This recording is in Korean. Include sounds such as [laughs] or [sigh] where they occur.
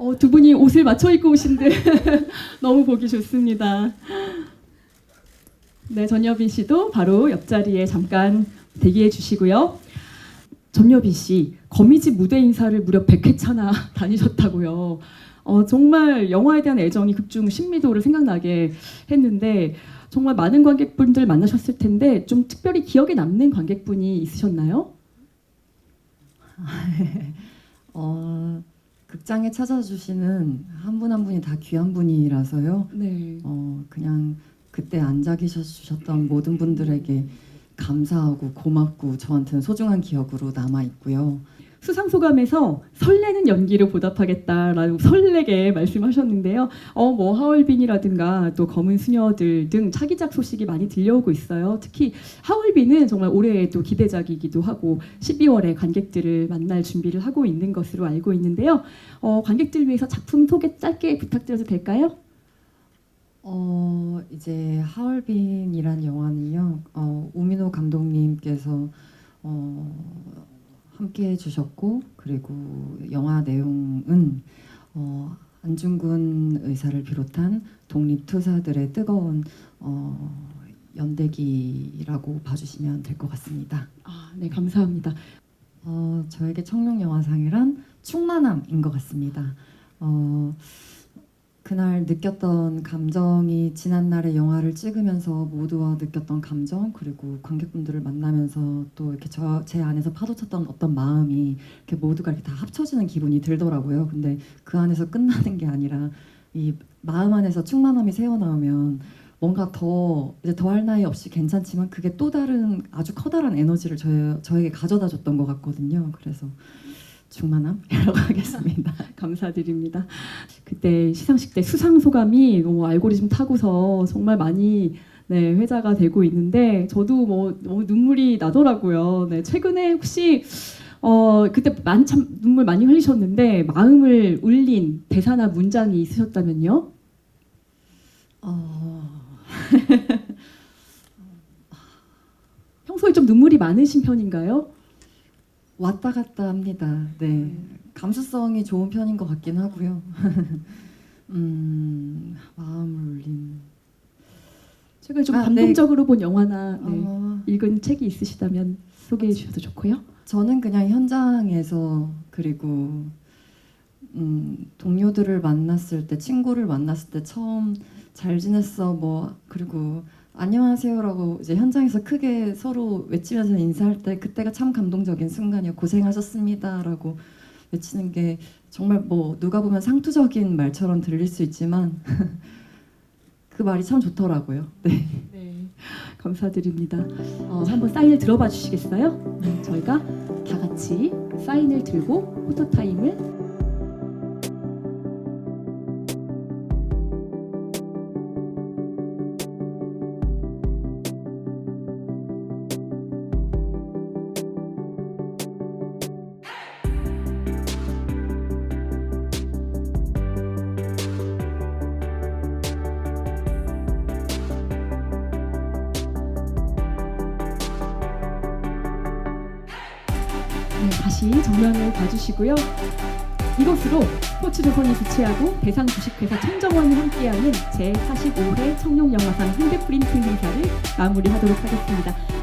어, 두 분이 옷을 맞춰 입고 오신데 [laughs] 너무 보기 좋습니다. 네, 전여빈 씨도 바로 옆자리에 잠깐 대기해 주시고요. 전여빈 씨, 거미집 무대 인사를 무려 100회차나 [laughs] 다니셨다고요. 어, 정말 영화에 대한 애정이 극중 신미도를 생각나게 했는데 정말 많은 관객분들 만나셨을 텐데 좀 특별히 기억에 남는 관객분이 있으셨나요? [laughs] 어, 극장에 찾아주시는 한 분 한 분이 다 귀한 분이라서요. 네. 어, 그냥 그때 앉아 계셔주셨던 모든 분들에게 감사하고 고맙고 저한테는 소중한 기억으로 남아 있고요. 수상 소감에서 설레는 연기로 보답하겠다라고 설레게 말씀하셨는데요. 어, 뭐 하얼빈이라든가 또 검은 수녀들 등 차기작 소식이 많이 들려오고 있어요. 특히 하얼빈은 정말 올해의 또 기대작이기도 하고 12월에 관객들을 만날 준비를 하고 있는 것으로 알고 있는데요. 어, 관객들 위해서 작품 소개 짧게 부탁드려도 될까요? 어, 이제 하얼빈이란 영화는요. 어, 우민호 감독님께서 어, 함께 해주셨고 그리고 영화 내용은 어, 안중근 의사를 비롯한 독립투사들의 뜨거운 어, 연대기라고 봐주시면 될 것 같습니다. 아, 네, 감사합니다. 어, 저에게 청룡 영화상이란 충만함인 것 같습니다. 어, 그날 느꼈던 감정이 지난날의 영화를 찍으면서 모두와 느꼈던 감정 그리고 관객분들을 만나면서 또 이렇게 저 제 안에서 파도쳤던 어떤 마음이 이렇게 모두가 이렇게 다 합쳐지는 기분이 들더라고요. 근데 그 안에서 끝나는 게 아니라 이 마음 안에서 충만함이 새어나오면 뭔가 더 이제 더할 나위 없이 괜찮지만 그게 또 다른 아주 커다란 에너지를 저, 저에게 가져다 줬던 것 같거든요. 그래서 충만함이라고 [laughs] 하겠습니다. 감사드립니다. 그때 시상식 때 수상 소감이 너무 알고리즘 타고서 정말 많이 네, 회자가 되고 있는데 저도 뭐 너무 눈물이 나더라고요. 네, 최근에 혹시 어 그때 만참 눈물 많이 흘리셨는데 마음을 울린 대사나 문장이 있으셨다면요? 어, [laughs] 평소에 좀 눈물이 많으신 편인가요? 왔다 갔다 합니다. 네, 감수성이 좋은 편인 것 같긴 하고요. [laughs] 음, 마음을 울린. 최근에 좀 아, 네. 감동적으로 본 영화나 네, 어, 읽은 책이 있으시다면 소개해 주셔도 좋고요. 저는 그냥 현장에서 그리고 음, 동료들을 만났을 때 친구를 만났을 때 처음 잘 지냈어 뭐 그리고 안녕하세요라고 이제 현장에서 크게 서로 외치면서 인사할 때 그때가 참 감동적인 순간이요 고생하셨습니다,라고 외치는 게 정말 뭐 누가 보면 상투적인 말처럼 들릴 수 있지만 [laughs] 그 말이 참 좋더라고요. 네. 네, [laughs] 감사드립니다. 어, 한번 사인을 들어봐 주시겠어요? 네, 저희가 다 같이 사인을 들고 포토 타임을 다시 정면을 봐주시고요. 이것으로 스포츠조선이 주최하고 대상 주식회사 청정원이 함께하는 제45회 청룡영화상 현대프린트 행사를 마무리하도록 하겠습니다.